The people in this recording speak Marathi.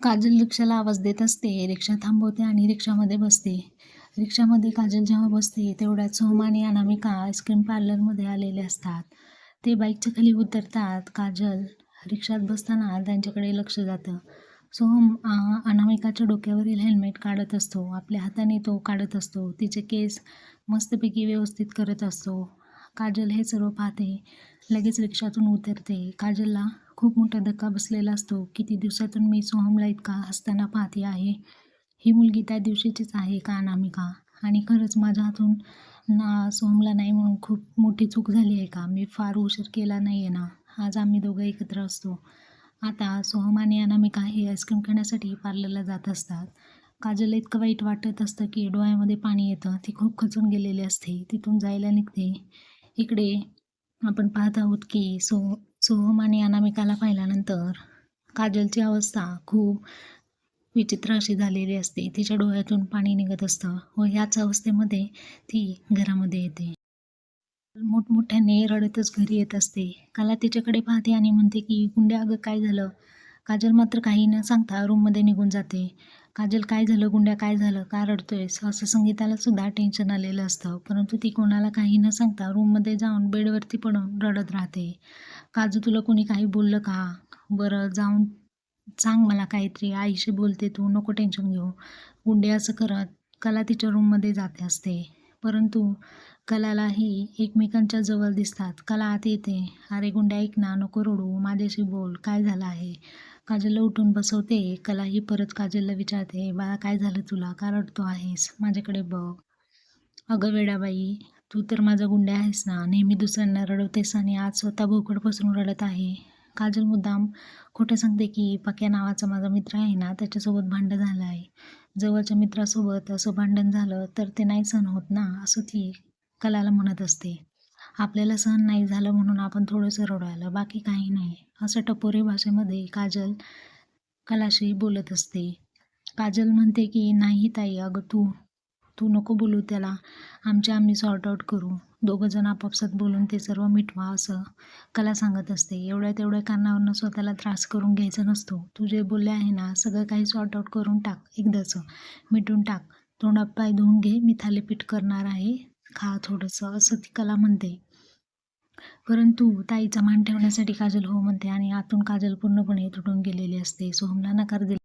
काजल रिक्षाला आवाज देत असते. रिक्षा थांबवते आणि रिक्षामध्ये बसते. रिक्षामध्ये काजल जेव्हा बसते तेवढ्यात सोहम आणि अनामिका आईस्क्रीम पार्लरमध्ये आलेले असतात. ते बाईकच्या खाली उतरतात. काजल रिक्षात बसताना त्यांच्याकडे लक्ष जातं. सोहम अनामिकाच्या डोक्यावरील हेल्मेट काढत असतो. आपल्या हाताने तो काढत असतो. तिचे केस मस्तपैकी व्यवस्थित करत असतो. काजल हे सर्व पाहते. लगेच रिक्षातून उतरते. काजलला खूप मोठा धक्का बसलेला असतो किती दिवसातून मी सोहमला इतका हसताना पाहते आहे. ही मुलगी त्या दिवशीचीच आहे का अनामिका? आणि खरंच माझ्या हातून ना सोहमला नाही म्हणून खूप मोठी चूक झाली आहे का? मी फार उशीर केला नाही आहे ना? आज आम्ही दोघं एकत्र असतो. आता सोहम आणि अनामिका हे आईस्क्रीम खाण्यासाठी पार्लरला जात असतात. काजलला इतकं वाईट वाटत असतं की डोळ्यामध्ये पाणी येतं. ती खूप खचून गेलेली असते. तिथून जायला निघते. इकडे आपण पाहत आहोत की सो सोहम आणि अनामिकाला पाहिल्यानंतर काजलची अवस्था खूप विचित्र अशी झालेली असते. तिच्या डोळ्यातून पाणी निघत असतं. व ह्याच अवस्थेमध्ये ती घरामध्ये येते. मोठमोठ्याने रडतच घरी येत असते. काला तिच्याकडे पाहते आणि म्हणते की गुंड्या अगं काय झालं? काजल मात्र काही न सांगता रूममध्ये निघून जाते. काजल काय झालं? गुंड्या काय झालं? का रडतोयस असं संगीताला सुद्धा टेन्शन आलेलं असतं. परंतु ती कोणाला काही न सांगता रूममध्ये जाऊन बेडवरती पडून रडत राहते. काजू तुला कोणी काही बोललं का? बरं जाऊन सांग मला काहीतरी. आईशी बोलते तू नको टेन्शन घेऊ. गुंडे असं करत कला तिच्या रूममध्ये जाते असते. परंतु कलालाही एकमेकांच्या जवळ दिसतात. कला आत येते. अरे गुंड्या ऐक ना नको रडू. माझ्याशी बोल. काय झालं आहे? काजलला उठून बसवते. कलाही परत काजलला विचारते बाळा काय झालं तुला? का रडतो आहेस? माझ्याकडे बघ. अगं वेडाबाई तू तर माझा गुंड्या आहेस ना? नेहमी दुसऱ्यांना रडवतेस आणि आज स्वतः भोकड पसरून रडत आहे. काजल मुद्दाम खोटं सांगते की पक्या नावाचा माझा मित्र आहे ना? त्याच्यासोबत भांडण झालं आहे. जवळच्या मित्रासोबत असं भांडण झालं तर ते नाही सहन होत ना? असं ती कलाला म्हणत असते. आपल्याला सहन नाही झालं म्हणून आपण थोडंसं रडवायला बाकी काही नाही. असं टपोरी भाषेमध्ये काजल कलाशी बोलत असते. काजल म्हणते की नाही ताई अगं तू तू नको बोलू त्याला. आमच्या आम्ही सॉर्ट आऊट करू. दोघं जण आपापसात बोलून ते सर्व मिटवा असं कला सांगत असते. एवढ्या तेवढ्या कारणावरनं स्वतःला त्रास करून घ्यायचा नसतो. तू जे बोलले आहे ना सगळं काही सॉर्ट आऊट करून टाक. एकदाचं मिटून टाक. तोंडात पाय धुवून घे. मी थालीपीठ करणार आहे. खा थोडंसं असं ती कला म्हणते. परंतु ताईचा मान ठेवण्यासाठी काजल हो म्हणते आणि आतून काजल पूर्णपणे तुटून गेलेली असते. सोहमला नकार दिला.